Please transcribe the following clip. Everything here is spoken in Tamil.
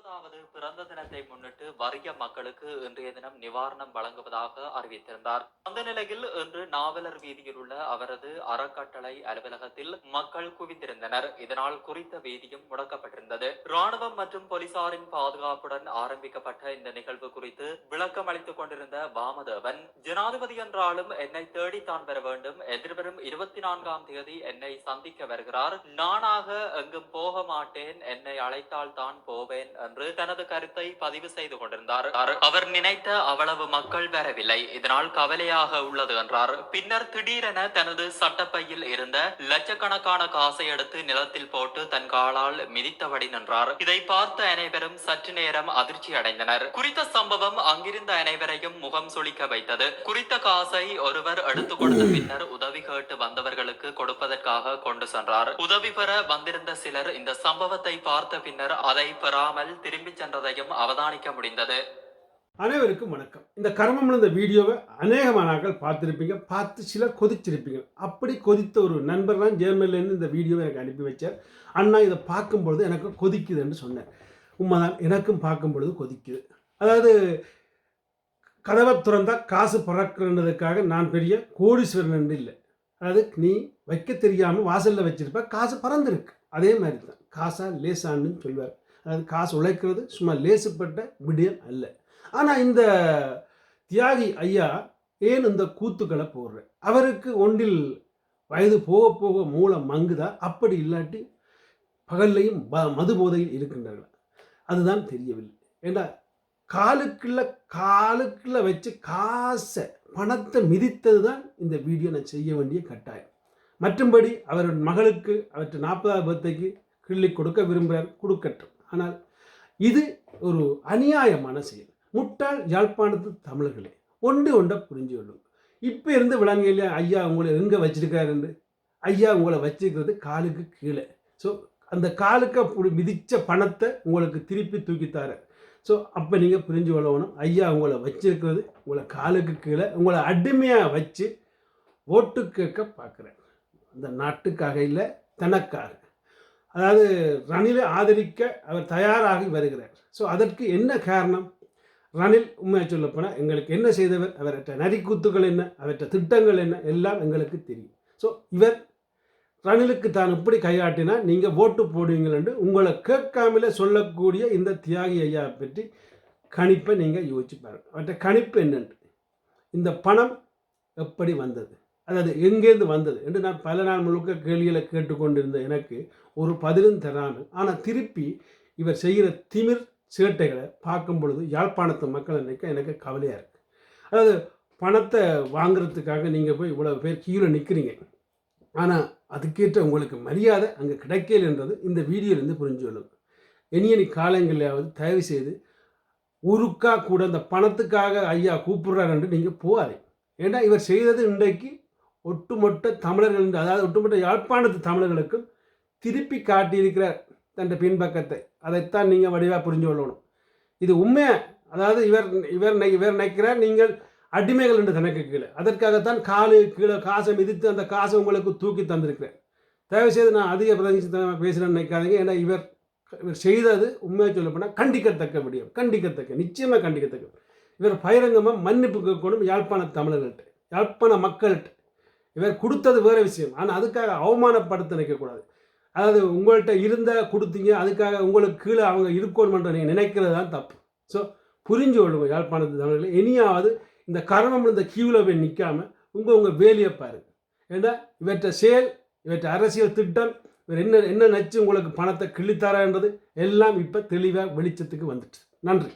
நாற்பதாவது பிறந்த தினத்தை முன்னிட்டு வறிய மக்களுக்கு இன்றைய தினம் நிவாரணம் வழங்குவதாக அறிவித்திருந்தார். அந்த நிலையில் இன்று நாவலர் வீதியில் உள்ள அவரது அறக்கட்டளை அலுவலகத்தில் மக்கள் குவிந்திருந்தனர். இதனால் குறித்த வீதியும் முடக்கப்பட்டிருந்தது. ராணுவம் மற்றும் போலீசாரின் பாதுகாப்புடன் ஆரம்பிக்கப்பட்ட இந்த நிகழ்வு குறித்து விளக்கம் அளித்துக் கொண்டிருந்த வாமதேவன் ஜனாதிபதி என்றாலும் என்னை தேடித்தான் பெற வேண்டும். எதிர்வரும் இருபத்தி நான்காம் தேதி என்னை சந்திக்க வருகிறார். நானாக எங்கும் போக மாட்டேன். என்னை அழைத்தால் தான் போவேன் அன்று தனது கருத்தை பதிவு செய்து கொண்டிருந்தார். அவர் நினைத்த அவ்வளவு மக்கள் வரவில்லை. இதனால் கவலையாக உள்ளது என்றார். பின்னர் திடீரென தனது சட்டப்பையில் இருந்த லட்சக்கணக்கான காசை எடுத்து நிலத்தில் போட்டு தன் காலால் மிதித்தபடி நின்றார். இதை பார்த்த அனைவரும் சற்று நேரம் அதிர்ச்சி அடைந்தனர். குறித்த சம்பவம் அங்கிருந்த அனைவரையும் முகம் சுளிக்க வைத்தது. குறித்த காசை ஒருவர் எடுத்துக் கொடுத்த பின்னர் உதவி கேட்டு வந்தவர்களுக்கு கொடுப்பதற்காக கொண்டு சென்றார். உதவி பெற வந்திருந்த சிலர் இந்த சம்பவத்தை பார்த்த பின்னர் அதை பெறாமல் திரும்பிச் சென்றதையும் அவதானிக்க முடிந்தது. அனைவருக்கும் வணக்கம். இந்த கர்மம் இந்த வீடியோவை அநேகமானாக்கள் பார்த்துருப்பீங்க. பார்த்து சிலர் கொதிச்சிருப்பீங்க. அப்படி கொதித்த ஒரு நண்பர் தான் ஜெர்மனிலேருந்து இந்த வீடியோவை எனக்கு அனுப்பி வச்சார். அண்ணா இதை பார்க்கும்பொழுது எனக்கு கொதிக்குதுன்னு சொன்னேன் உண்மைதான் எனக்கும் பார்க்கும் பொழுது கொதிக்குது. அதாவது கதவை திறந்தா காசு பறக்கிறதுக்காக நான் பெரிய கோடீஸ்வரன் என்று இல்லை. அதாவது நீ வைக்க தெரியாமல் வாசலில் வச்சுருப்ப காசு பறந்துருக்கு. அதே மாதிரி தான். காசா லேசான்னு சொல்வார் அதாவது காசு உழைக்கிறது சும்மா லேசுப்பட்ட விடியம் அல்ல. ஆனால் இந்த தியாகி ஐயா ஏன் இந்த கூத்துக்களை போடுற அவருக்கு ஒன்றில் வயது போக போக மூலம் மங்குதா? அப்படி இல்லாட்டி பகல்லையும் ப- மது போதையில் இருக்கின்றார்கள்? அதுதான் தெரியவில்லை. ஏண்டா காலுக்குள்ள காலுக்குள்ள வச்சு காசை பணத்தை மிதித்தது தான் இந்த வீடியோ நான் செய்ய வேண்டிய கட்டாயம். மற்றும்படி அவர் மகளுக்கு அவற்றை நாற்பதாவது பர்த்டேக்கு கிள்ளி கொடுக்க விரும்புகிறார் கொடுக்கட்டும். ஆனால் இது ஒரு அநியாயமான செயல். முட்டாள் யாழ்ப்பாணத்து தமிழர்களே ஒன்று ஒன்றை புரிஞ்சு கொள்ளும். இப்போ இருந்து விளங்கையில் ஐயா உங்களை எங்கே வச்சிருக்காருன்னு ஐயா உங்களை வச்சிருக்கிறது காலுக்கு கீழே. ஸோ அந்த காலுக்கு மிதித்த பணத்தை உங்களுக்கு திருப்பி தூக்கித்தார ஸோ அப்போ நீங்கள் புரிஞ்சு கொள்ளணும். ஐயா உங்களை வச்சிருக்கிறது உங்களை காலுக்கு கீழே உங்களை அடிமையாக வச்சு ஓட்டு கேட்க பார்க்குறேன். அந்த நாட்டுக்காக இல்லை தனக்காக. அதாவது ரணிலை ஆதரிக்க அவர் தயாராகி வருகிறார். ஸோ அதற்கு என்ன காரணம்? ரணில் உண்மையாக சொல்லப்போனால் எங்களுக்கு என்ன செய்தவர்? அவர்கிட்ட நரிக்கூத்துகள் என்ன? அவற்ற திட்டங்கள் என்ன? எல்லாம் எங்களுக்கு தெரியும். ஸோ இவர் ரணிலுக்கு தான் எப்படி கையாட்டினா நீங்கள் ஓட்டு போடுவீங்கள் என்று உங்களை கேட்காமலே சொல்லக்கூடிய இந்த தியாகி ஐயா பற்றி கணிப்பை நீங்கள் யோசிச்சு பாருங்கள் அவற்ற கணிப்பு என்னென்று? இந்த பணம் எப்படி வந்தது? அதாவது எங்கேருந்து வந்தது என்று நான் பல நாள் முழுக்க கேள்விகளை கேட்டுக்கொண்டிருந்த எனக்கு ஒரு பதிலும் தராமல் ஆனால் திருப்பி இவர் செய்கிற திமிர் சேட்டைகளை பார்க்கும் பொழுது யாழ்ப்பாணத்து மக்கள் நினைக்க எனக்கு கவலையாக இருக்குது அதாவது பணத்தை வாங்குறதுக்காக நீங்கள் போய் இவ்வளோ பேர் கீழே நிற்கிறீங்க ஆனால் அதுக்கேற்ற உங்களுக்கு மரியாதை அங்கே கிடைக்கலன்றது இந்த வீடியோலேருந்து புரிஞ்சு கொள்ளும். இனியனி காலங்களிலாவது தயவு செய்து உருக்கா கூட அந்த பணத்துக்காக ஐயா கூப்பிடுறாரு என்று நீங்கள் போகாதீங்க. ஏன்னா இவர் செய்தது இன்றைக்கு ஒட்டுமொத்த தமிழர்கள் என்று, அதாவது ஒட்டுமொத்த யாழ்ப்பாணத்து தமிழர்களுக்கும் திருப்பி காட்டியிருக்கிறார் தன் பின்பக்கத்தை அதைத்தான் நீங்கள் வடிவாக புரிஞ்சு கொள்ளணும். இது உண்மையா அதாவது இவர் இவர் இவர் நினைக்கிறார் நீங்கள் அடிமைகள் என்று தனக்கு கீழே. அதற்காகத்தான் காலு கீழே காசை மிதித்து அந்த காசை உங்களுக்கு தூக்கி தந்திருக்கிறேன். தயவு செய்து நான் அதிக பிரதிநிதித்தனமாக பேசுகிறேன்னு நினைக்காதீங்க. ஏன்னா இவர் இவர் செய்தது உண்மையாக சொல்லப்போனால் கண்டிக்கத்தக்க விடியம். கண்டிக்கத்தக்க நிச்சயமாக கண்டிக்கத்தக்க. இவர் பகிரங்கமாக மன்னிப்பு கேட்கணும் யாழ்ப்பாண தமிழர்கள்ட்ட யாழ்ப்பாண மக்கள்கிட்ட இவர் கொடுத்தது வேறு விஷயம். ஆனால் அதுக்காக அவமானப்படுத்த நினைக்கக்கூடாது அதாவது உங்கள்கிட்ட இருந்த கொடுத்தீங்க அதுக்காக உங்களுக்கு கீழே அவங்க இருக்கணுமென்ற நீங்கள் நினைக்கிறது தான் தப்பு. ஸோ புரிஞ்சு கொள்ளுங்க யாழ்ப்பாணத்து தமிழர்கள். இனியாவது இந்த கர்மம் இந்த கியூவில் போய் நிற்காம உங்கள் உங்கள் வேலையை பாருங்க. ஏன்னா இவற்றை செயல் இவற்றை அரசியல் திட்டம் இவர் என்ன என்ன நச்சு உங்களுக்கு பணத்தை கிள்ளித்தாரான்றது எல்லாம் இப்போ தெளிவாக வெளிச்சத்துக்கு வந்துட்டு. நன்றி.